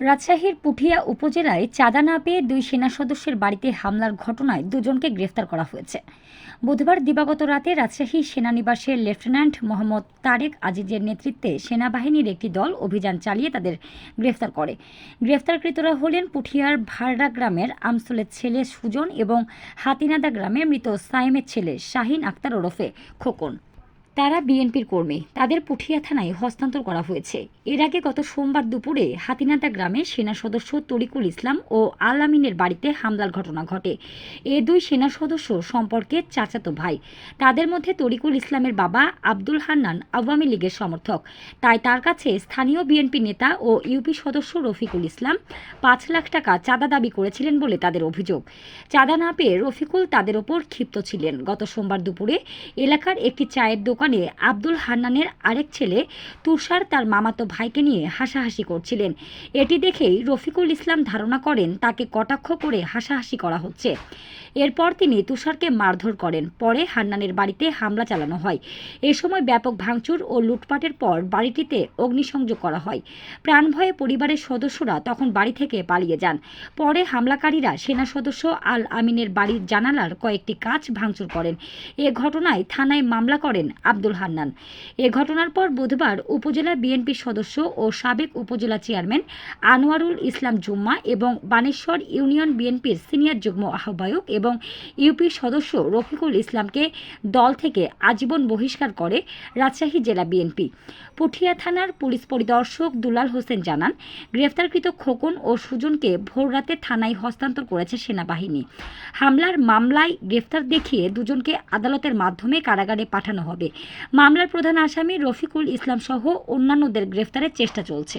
রাজশাহীর পুঠিয়া উপজেলায় চাঁদা না পেয়ে দুই সেনা সদস্যের বাড়িতে হামলার ঘটনায় দুজনকে গ্রেফতার করা হয়েছে। বুধবার দিবাগত রাতে রাজশাহী সেনানিবাসের লেফটেন্যান্ট মোহাম্মদ তারেক আজিজের নেতৃত্বে সেনাবাহিনীর একটি দল অভিযান চালিয়ে তাদের গ্রেফতার করে। গ্রেফতারকৃতরা হলেন পুঠিয়ার ভারডা গ্রামের আমসলের ছেলে সুজন এবং হাতিনাদা গ্রামের মৃত সাইমের ছেলে শাহিন আক্তার ওরফে খোকন। তারা বিএনপির কর্মী। তাদের পুঠিয়া থানায় হস্তান্তর করা হয়েছে। এর আগে গত সোমবার দুপুরে হাতিনাদা গ্রামে সেনা সদস্য তরিকুল ইসলাম ও আল আমিনের বাড়িতে হামলার ঘটনা ঘটে। এ দুই সেনা সদস্য সম্পর্কে চাচাতো ভাই। তাদের মধ্যে তরিকুল ইসলামের বাবা আব্দুল হান্নান আওয়ামী লীগের সমর্থক। তাই তার কাছে স্থানীয় বিএনপি নেতা ও ইউপি সদস্য রফিকুল ইসলাম পাঁচ লাখ টাকা চাঁদা দাবি করেছিলেন বলে তাদের অভিযোগ। চাঁদা না পেয়ে রফিকুল তাদের ওপর ক্ষিপ্ত ছিলেন। গত সোমবার দুপুরে এলাকার একটি চায়ের দোকানে আব্দুল হান্নানের আরেক ছেলে তুষার তার মামাতো ভাইকে নিয়ে হাসাহাসি করছিলেন। এটি দেখেই রফিকুল ইসলাম ধারণা করেন তাকে কটাক্ষ করে হাসাহাসি করা হচ্ছে। এরপর তিনি তুষারকে মারধর করেন। পরে হান্নানের বাড়িতে হামলা চালানো হয়। এ সময় ব্যাপক ভাঙচুর ও লুটপাটের পর বাড়িটিতে অগ্নিসংযোগ করা হয়। প্রাণভয়ে পরিবারের সদস্যরা তখন বাড়ি থেকে পালিয়ে যান। পরে হামলাকারীরা সেনা সদস্য আল আমিনের বাড়ির জানালার কয়েকটি কাচ ভাঙচুর করেন। এ ঘটনায় থানায় মামলা করেন আব্দুল হান্নান। এ ঘটনার পর বুধবার উপজেলা বিএনপির সদস্য ও সাবেক উপজেলা চেয়ারম্যান আনোয়ারুল ইসলাম জুম্মা এবং বানেশ্বর ইউনিয়ন বিএনপির সিনিয়র যুগ্ম আহ্বায়ক এবং ইউপি সদস্য রফিকুল ইসলামকে দল থেকে আজীবন বহিষ্কার করে রাজশাহী জেলা বিএনপি। পুঠিয়া থানার পুলিশ পরিদর্শক দুলাল হোসেন জানান, গ্রেফতারকৃত খোকন ও সুজনকে ভোররাতে থানায় হস্তান্তর করেছে সেনাবাহিনী। হামলার মামলায় গ্রেফতার দেখিয়ে দুজনকে আদালতের মাধ্যমে কারাগারে পাঠানো হবে। মামলার প্রধান আসামি রফিকুল ইসলাম সহ অন্যান্যদের গ্রেফতারের চেষ্টা চলছে।